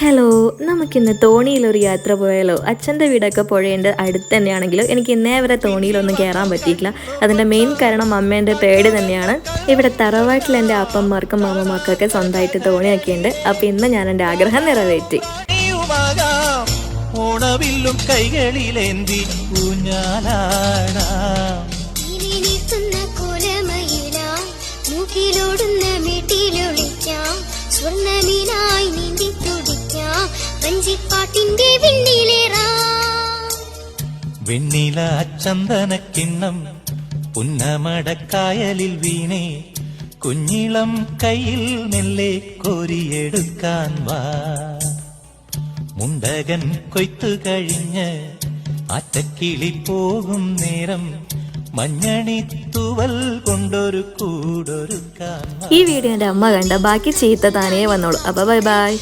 Hello നമുക്കിന്ന് തോണിയിലൊരു യാത്ര പോയാലോ? അച്ഛന്റെ വീടൊക്കെ പുഴയുണ്ട് അടുത്ത് തന്നെയാണെങ്കിലും എനിക്ക് ഇന്നേ വരെ തോണിയിലൊന്നും കയറാൻ പറ്റിയിട്ടില്ല. അതിന്റെ മെയിൻ കാരണം അമ്മേന്റെ പേടി തന്നെയാണ്. ഇവിടെ തറവാട്ടിൽ എന്റെ അപ്പന്മാർക്കും മാമമാർക്കൊക്കെ സ്വന്തമായിട്ട് തോണിയൊക്കെ ഉണ്ട് അപ്പോൾ ഇന്ന് ഞാൻ എന്റെ ആഗ്രഹം നിറവേറ്റി. ഓണവില്ലും കൈകളിലേന്തി ഊഞ്ഞാലാടാം. വീട്ടിലൊളിക്കാം. തുടിക്കാം വഞ്ചിപ്പാട്ടിന്റെ വിണ്ണിലേറാം വെണ്ണില ചന്ദനക്കിണ്ണം പുന്നമടക്കായലിൽ വീണേ. കുഞ്ഞിളം കയ്യിൽ മെല്ലെ കോരിയെടുക്കാൻ വാ. മുണ്ടകൻ കൊയ്ത്തു കഴിഞ്ഞ് അറ്റക്കിളി പോകും നേരം കൊണ്ടൊരു കൂടൊരുക്കാൻ വാ. ഈ വീഡിയോ എന്റെ അമ്മ കണ്ട ബാക്കി ചീത്ത താനേ വന്നോളൂ. അപ്പൊ ബൈ ബൈ.